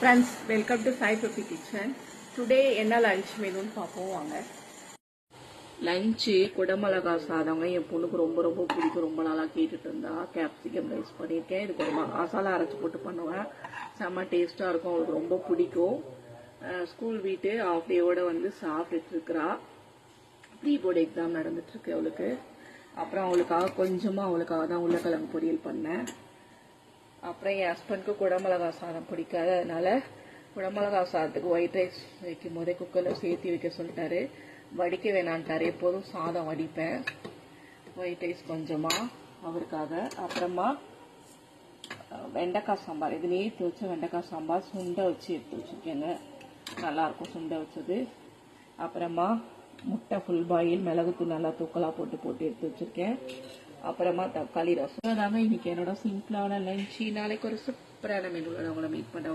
Friends welcome to Sai puppy kitchen today என்ன lunch மெனுன்னு பார்ப்போம் வாங்க. லஞ்சு குடமிளகா சாதங்க. என் பொண்ணுக்கு ரொம்ப ரொம்ப பிடிக்கும். ரொம்ப நாளாக கேட்டுட்டு இருந்தா கேப்சிகம் ரைஸ் பண்ணியிருக்கேன். இதுக்கு ஒரு மசாலா அரைச்சி போட்டு பண்ணுவேன். செம்ம டேஸ்ட்டாக இருக்கும். அவளுக்கு ரொம்ப பிடிக்கும். ஸ்கூல் வீட்டு ஆஃப் டேவோட வந்து சாப்பிட்டுருக்குறா ப்ரீ போர்டு எக்ஸாம் நடந்துட்டுருக்கு அவளுக்கு. அப்புறம் அவளுக்காக கொஞ்சமாக அவளுக்காக தான் உருளைக்கிழங்கு பொரியல் பண்ணேன். அப்புறம் என் ஹஸ்பண்ட்க்கு குடமிளகா சாதம் பிடிக்காது அதனால குடமிளகா சாதத்துக்கு ஒயிட் ரைஸ் வைக்கும் போதே குக்கரில் சேர்த்து வைக்க சொல்லிட்டாரு. வடிக்க வேணான்ட்டாரு எப்போதும் சாதம் வடிப்பேன். ஒயிட் ரைஸ் கொஞ்சமாக அவருக்காக. அப்புறமா வெண்டைக்காய் சாம்பார். இது நேற்று வச்ச வெண்டைக்காய் சாம்பார் சுண்டை வச்சு எடுத்து வச்சுருக்கேங்க. நல்லாயிருக்கும் சுண்டை வச்சது. அப்புறமா முட்டை ஃபுல் பாயில் மிளகுத்தூள் நல்லா தூக்கலாக போட்டு போட்டு எடுத்து வச்சுருக்கேன். அப்புறமா தக்காளி ரசம். அதாங்க இன்னைக்கு என்னோட சிம்பிளான லஞ்ச் நாளைக்கு ஒரு சூப்பரான மெனுவில் நான் உங்களை மீட் பண்ண